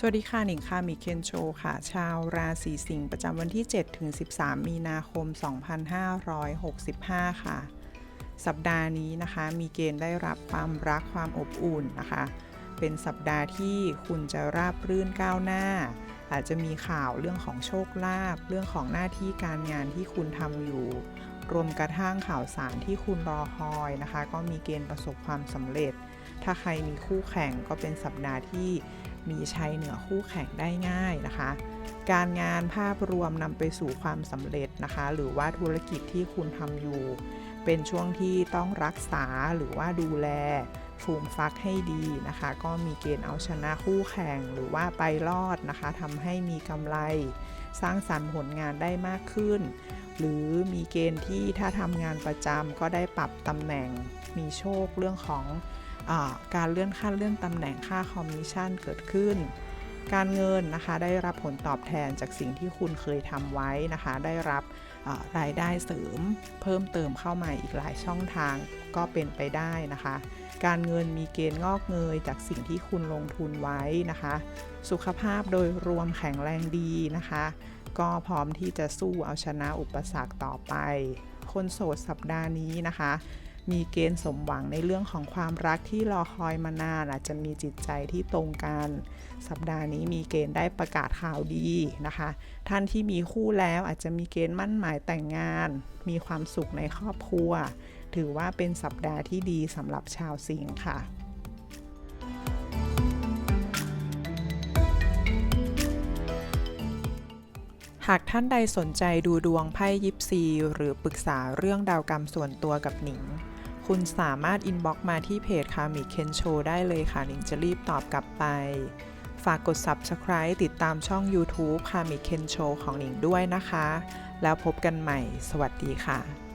สวัสดีค่ะ หนิงค่ะ มิเคนโชค่ะ ชาวราศีสิงห์ประจำวันที่ 7 ถึง 13 มีนาคม 2565 ค่ะ สัปดาห์นี้นะคะ มีเกณฑ์ได้รับความรักความอบอุ่นนะคะ เป็นสัปดาห์ที่คุณจะราบรื่นก้าวหน้า อาจจะมีข่าวเรื่องของโชคลาภเรื่องของหน้าที่การงานที่คุณทำอยู่ รวมกระทั่งข่าวสารที่คุณรอคอยนะคะ ก็มีเกณฑ์ประสบความสำเร็จ ถ้าใครมีคู่แข่งก็เป็นสัปดาห์ที่ มีชัยเหนือคู่แข่งได้ง่ายนะคะ การงานภาพรวมนำไปสู่ความสำเร็จนะคะ หรือว่าธุรกิจที่คุณทำอยู่ เป็นช่วงที่ต้องรักษาหรือว่าดูแลฟูมฟักให้ดีนะคะ ก็มีเกณฑ์เอาชนะคู่แข่งหรือว่าไปรอดนะคะทำให้มีกำไร สร้างสรรค์ผลงานได้มากขึ้น หรือมีเกณฑ์ที่ถ้าทำงานประจำก็ได้ปรับตำแหน่ง มีโชคเรื่องของ การเลื่อนขั้นเลื่อนตำแหน่งค่าคอมมิชชั่นเกิดขึ้น การเงินนะคะได้รับผลตอบแทนจากสิ่งที่คุณเคยทำไว้นะคะ ได้รับรายได้เสริม เพิ่มเติมเข้ามาอีกหลายช่องทางก็เป็นไปได้นะคะ การเงินมีเกณฑ์งอกเงยจากสิ่งที่คุณลงทุนไว้นะคะ สุขภาพโดยรวมแข็งแรงดีนะคะ ก็พร้อมที่จะสู้เอาชนะอุปสรรคต่อไป คนโสดสัปดาห์นี้นะคะ มีเกณฑ์สมหวังในเรื่องของความรักที่รอคอยมานานอาจจะมีจิตใจที่ตรงกัน สัปดาห์นี้มีเกณฑ์ได้ประกาศข่าวดีนะคะ ท่านที่มีคู่แล้วอาจจะมีเกณฑ์มั่นหมายแต่งงาน มีความสุขในครอบครัว ถือว่าเป็นสัปดาห์ที่ดีสำหรับชาวสิงห์ค่ะหากท่านใดสนใจดูดวงไพ่ยิปซี หรือปรึกษาเรื่องดาวกรรมส่วนตัวกับหนิง คุณสามารถอินบ็อกมาที่เพจคามิเคนโชได้เลยค่ะนิงจะรีบตอบกลับไป ฝากกด Subscribe ติดตามช่อง YouTube คามิเคนโชของหนิงด้วยนะคะ แล้วพบกันใหม่ สวัสดีค่ะ